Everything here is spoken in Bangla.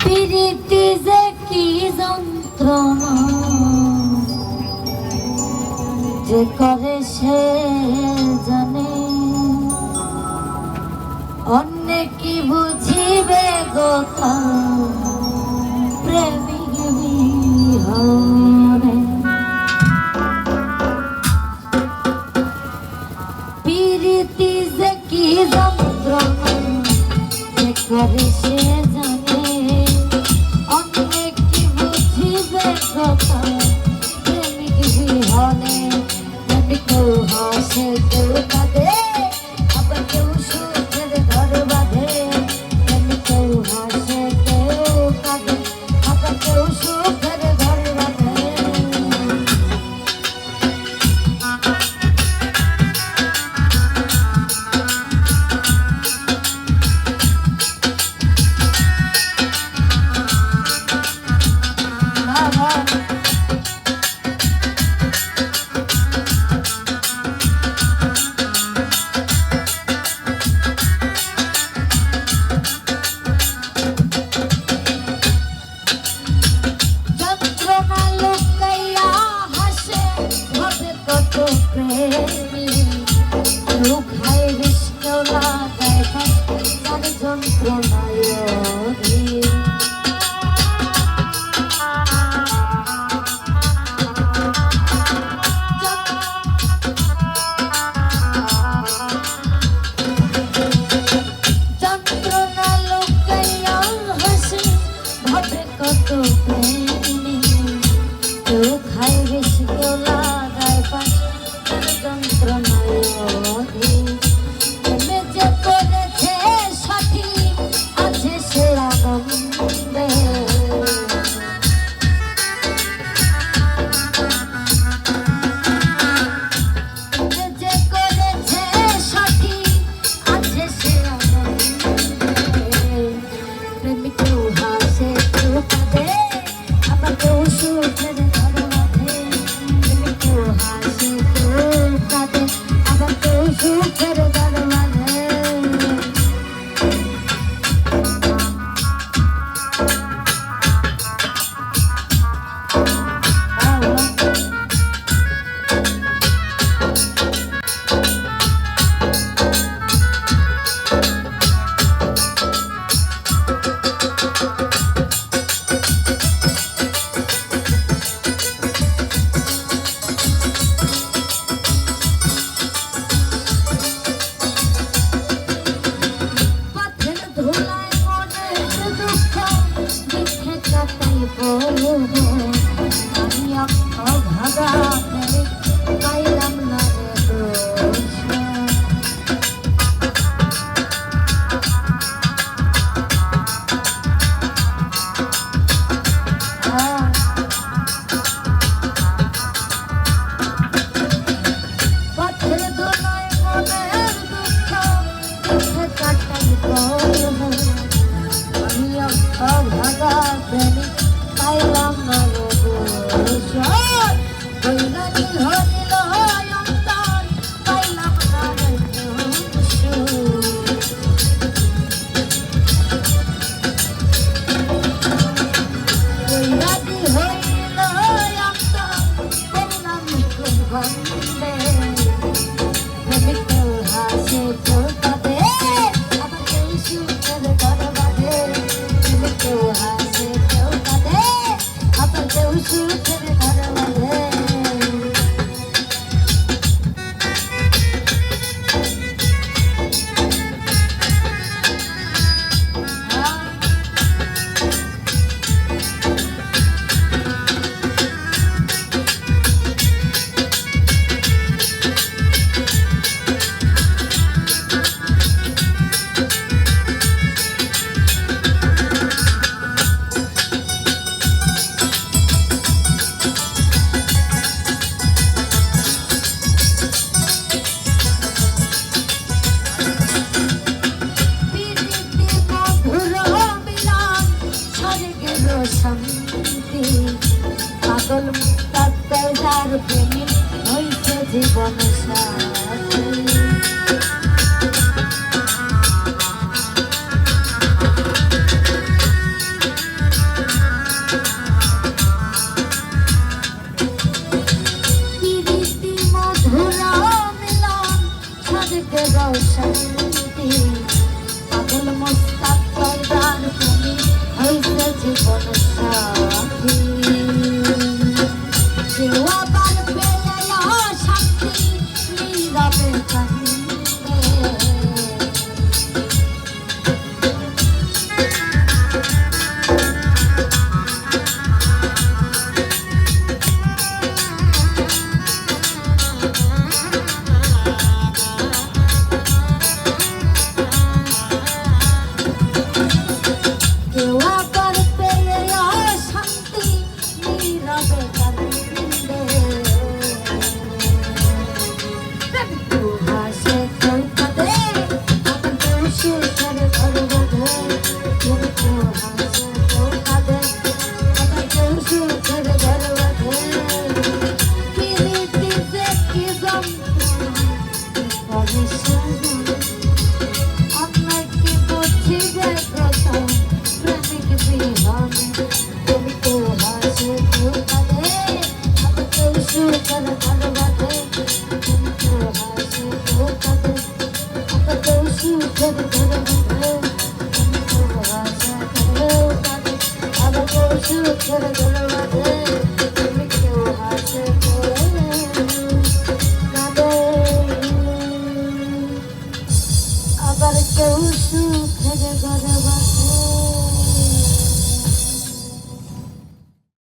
পিরিতি যে কি যন্ত্রণা যে করে সে জানে অন্য কি বুঝিবে কথা আমি অভাগা 朋。rosa de ti